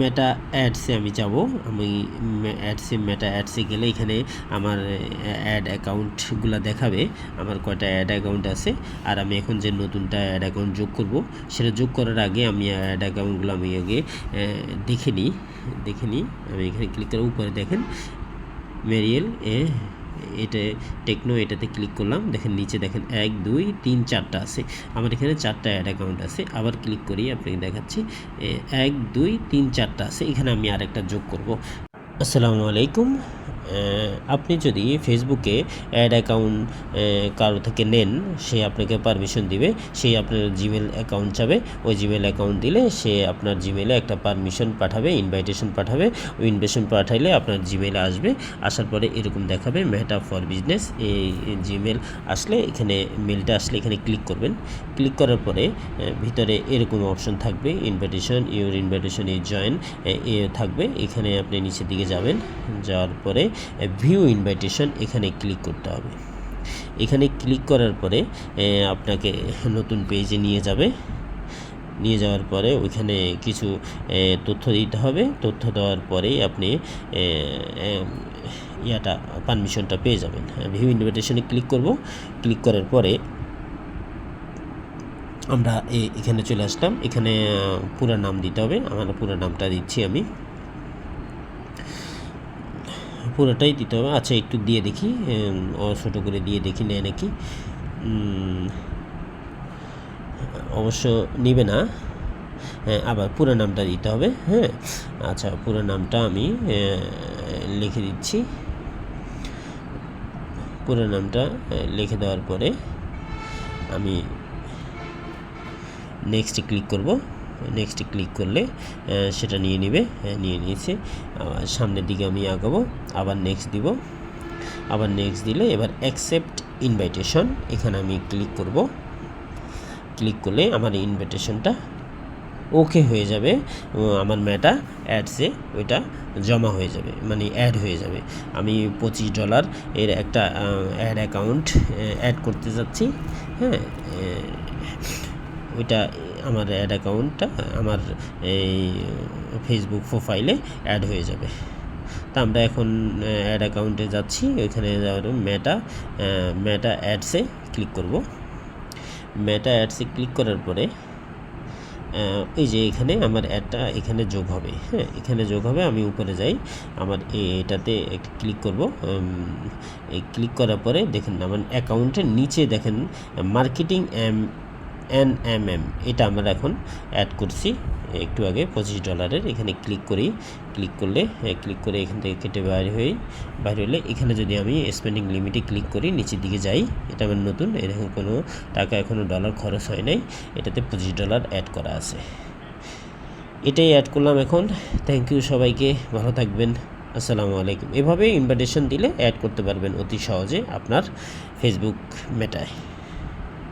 মেটা অ্যাডসে আমি যাব। আমি অ্যাডসে মেটা অ্যাডসে গেলে এখানে আমার অ্যাড অ্যাকাউন্টগুলো দেখাবে। আমার কয়টা অ্যাড অ্যাকাউন্ট আছে। আর আমি এখন যে নতুনটা অ্যাড অ্যাকাউন্ট যোগ করব, সেটা যোগ করার আগে আমি অ্যাড অ্যাকাউন্টগুলো আমি আগে দেখে নিই। দেখে নিই। আমি এখানে ক্লিক করে উপরে দেখেন। মেরিয়েল এ এটা টেকনো এটাতে ক্লিক করলাম। দেখেন নিচে দেখেন এক, দুই, তিন, চারটা আছে। আমার এখানে চারটা অ্যাড অ্যাকাউন্ট আছে। আবার ক্লিক করি আপনাকে দেখাচ্ছি। এক, দুই, তিন, চারটা আছে। এখানে আমি আরেকটা যোগ করব। আসসালামু আলাইকুম। আপনি যদি ফেসবুকে অ্যাড অ্যাকাউন্ট কারও থেকে নেন, সে আপনাকে পারমিশন দিবে সে আপনার জিমেল অ্যাকাউন্ট চাবে ওই জিমেল অ্যাকাউন্ট দিলে সে আপনার জিমেলে একটা পারমিশন পাঠাবে ইনভাইটেশন পাঠাবে। ওই ইনভাইটেশন পাঠাইলে আপনার জিমেলে আসবে। আসার পরে এরকম দেখাবে মেটা ফর বিজনেস এই জিমেল আসলে এখানে, মেলটা আসলে এখানে ক্লিক করবেন। ক্লিক করার পরে ভিতরে এরকম অপশন থাকবে invitation your invitation is join এ থাকবে। এখানে আপনি নিচের দিকে যাবেন, যাওয়ার পরে ভিউ ইনভাইটেশন এখানে ক্লিক করতে হবে। এখানে ক্লিক করার পরে আপনাকে নতুন পেজে নিয়ে যাবে। নিয়ে যাওয়ার পরে ওইখানে কিছু তথ্য দিতে হবে। তথ্য দেওয়ার পরেই আপনি ইয়াটা পারমিশনটা পেয়ে যাবেন। ভিউ ইনভাইটেশনে ক্লিক করব। ক্লিক করার পরে আমরা এখানে চলে আসলাম। এখানে পুরো নাম দিতে হবে। আমার পুরো নামটা দিচ্ছি আমি। পুরোটাই দিতে হবে। আচ্ছা একটু দিয়ে দেখি। ছোটো করে দিয়ে দেখি, নেয় নাকি? অবশ্য নিবে না। হ্যাঁ আবার পুরো নামটা দিতে হবে হ্যাঁ? আচ্ছা পুরো নামটা আমি লিখে দিচ্ছি। পুরো নামটা লিখে দেওয়ার পরে আমি নেক্সটে ক্লিক করব। নেক্সটে ক্লিক করলে সেটা নিয়ে নেবে নিয়ে নিয়েছে। সামনের দিকে আমি আগাবো, আবার নেক্সট দিব। আবার নেক্সট দিলে এবার অ্যাকসেপ্ট ইনভাইটেশন এখানে আমি ক্লিক করব। ক্লিক করলে আমার ইনভাইটেশনটা ওকে হয়ে যাবে আমার মেটা অ্যাডসে ওইটা জমা হয়ে যাবে মানে অ্যাড হয়ে যাবে। আমি পঁচিশ ডলার এর একটা অ্যাড অ্যাকাউন্ট অ্যাড করতে যাচ্ছি হ্যাঁ ওইটা আমার অ্যাড অ্যাকাউন্টটা আমার এই ফেসবুক প্রোফাইলে অ্যাড হয়ে যাবে। তা আমরা এখন অ্যাড অ্যাকাউন্টে যাচ্ছি। ওইখানে যাওয়ার মেটা মেটা অ্যাডসে ক্লিক করব। মেটা অ্যাডসে ক্লিক করার পরে এই যে এখানে আমার অ্যাডটা এখানে যোগ হবে। হ্যাঁ এখানে যোগ হবে, আমি উপরে যাই। আমার এটাতে ক্লিক করব। এই ক্লিক করার পরে দেখেন, আমার অ্যাকাউন্টের নিচে দেখেন মার্কেটিং এন এম এম এটা আমরা এখন অ্যাড করছি। একটু আগে পঁচিশ ডলারের এখানে ক্লিক করি। ক্লিক করলে ক্লিক করে এখান থেকে কেটে বাইরে হই বাইরে হলে এখানে যদি আমি স্পেন্ডিং লিমিটে ক্লিক করি, নিচের দিকে যাই, এটা আমার নতুন। এরকম কোনো টাকা এখনও ডলার খরচ হয় নাই। এটাতে পঁচিশ ডলার অ্যাড করা আছে। এটাই অ্যাড করলাম এখন। থ্যাংক ইউ সবাইকে। ভালো থাকবেন। আসসালামু আলাইকুম। এভাবে ইনভাইটেশন দিলে অ্যাড করতে পারবেন অতি সহজে আপনার ফেসবুক মেটায়